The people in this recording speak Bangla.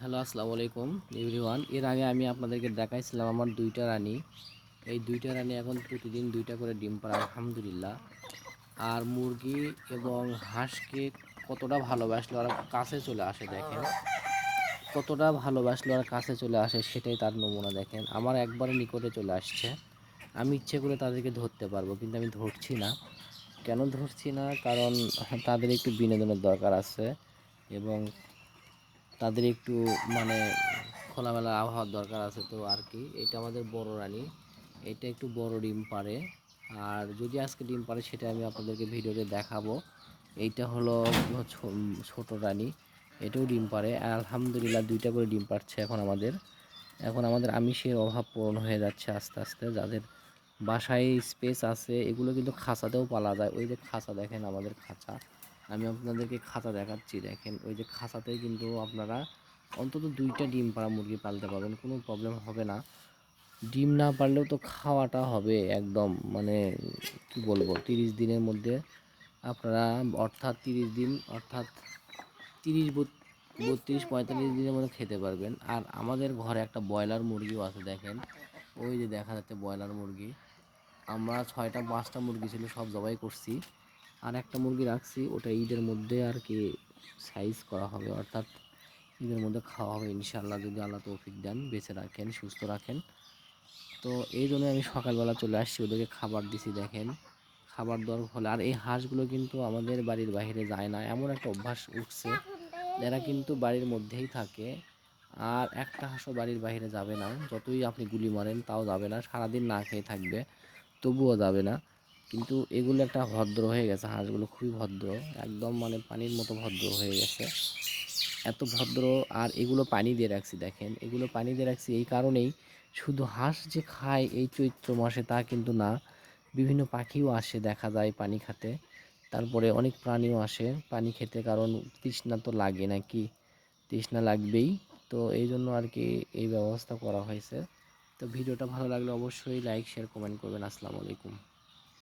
হ্যালো, আসসালামু আলাইকুম এভরিওয়ান এর আগে আমি আপনাদেরকে দেখাইছিলাম আমার দুইটা রানী। এই দুইটা রানী এখন প্রতিদিন দুইটা করে ডিম পাড়ে, আলহামদুলিল্লাহ। আর মুরগি এবং হাঁসকে কতটা ভালোবাসলো আর কাছে চলে আসে, দেখেন। কতটা ভালোবাসলো আর কাছে চলে আসে, সেটাই তার নমুনা, দেখেন। আমার একবারে নিকটে চলে আসছে। আমি ইচ্ছে করে তাদেরকে ধরতে পারব, কিন্তু আমি ধরছি না। কেন ধরছি না? কারণ তাদের একটু বিনোদনের দরকার আছে। এবং তাদের একটু মানে খোলামেলা আবহাওয়ার দরকার আছে তো আর কি। এটা আমাদের বড় রানী। এটা একটু বড় ডিম পারে আর যদি আজকে ডিম পারে সেটা আমি আপনাদেরকে ভিডিওতে দেখাবো। এইটা হলো ছোট রানী। এটাও ডিম পারে আলহামদুলিল্লাহ দুইটা করে ডিম পারছে এখন আমাদের। এখন আমাদের আমিষের অভাব পূরণ হয়ে যাচ্ছে আস্তে আস্তে। যাদের বাসায় স্পেস আছে, এগুলো কিন্তু খাঁচাতেও পালা যায়। ওই যে খাঁচা দেখেন আমাদের খাঁচা। আমি আপনাদেরকে খাঁচা দেখাচ্ছি, দেখেন। ওই যে খাঁচাতে কিন্তু আপনারা অন্তত দুইটা ডিম পাড়া মুরগি পালতে পারবেন, কোনো প্রবলেম হবে না। ডিম না পারলেও তো খাওয়াটা হবে একদম মানে কি বলব, তিরিশ দিনের মধ্যে আপনারা, অর্থাৎ তিরিশ দিন, অর্থাৎ তিরিশ বত্রিশ, পঁয়তাল্লিশ দিনের মধ্যে খেতে পারবেন। আর আমাদের ঘরে একটা ব্রয়লার মুরগিও আছে, দেখেন। ওই যে দেখা যাচ্ছে ব্রয়লার মুরগি। আমরা ছয়টা, পাঁচটা মুরগি ছিল, সব জবাই করছি। আর একটা মুরগি রাখছি, ওটা ঈদের মধ্যে আর কি সাইজ করা হবে, অর্থাৎ ঈদের মধ্যে খাওয়া হবে ইনশাল্লাহ যদি আল্লাহ তৌফিক দেন, বেঁচে রাখেন, সুস্থ রাখেন। তো এই জন্য আমি সকালবেলা চলে আসছি, ওদেরকে খাবার দিছি, দেখেন। খাবার দেওয়ার ফলে, আর এই হাঁসগুলো কিন্তু আমাদের বাড়ির বাইরে যায় না, এমন একটা অভ্যাস উঠছে, এরা কিন্তু বাড়ির মধ্যেই থাকে, আর একটা হাঁসও বাড়ির বাইরে যাবে না, যতই আপনি গুলি মারেন, তাও যাবে না, সারাদিন না খেয়ে থাকবে, তবুও যাবে না। কিন্তু এগুলো একটা ভদ্র হয়ে গেছে, হাঁসগুলো খুবই ভদ্র, একদম মানে পানির মতো ভদ্র হয়ে গেছে। এত ভদ্র, আর এগুলো পানি দিয়ে রাখছি দেখেন, এগুলো পানি দিয়ে রাখছি এই কারণেই শুধু হাঁস যে খায় এই চৈত্র মাসে তা কিন্তু না, বিভিন্ন পাখিও আসে দেখা যায় পানি খেতে, তারপরে অনেক প্রাণীও আসে পানি খেতে কারণ তৃষ্ণা তো লাগে নাকি, তৃষ্ণা লাগবেই, তো এই জন্য আর কি এই ব্যবস্থা করা হয়েছে। তো ভিডিওটা ভালো লাগলে অবশ্যই লাইক শেয়ার কমেন্ট করবেন। আসসালামু আলাইকুম।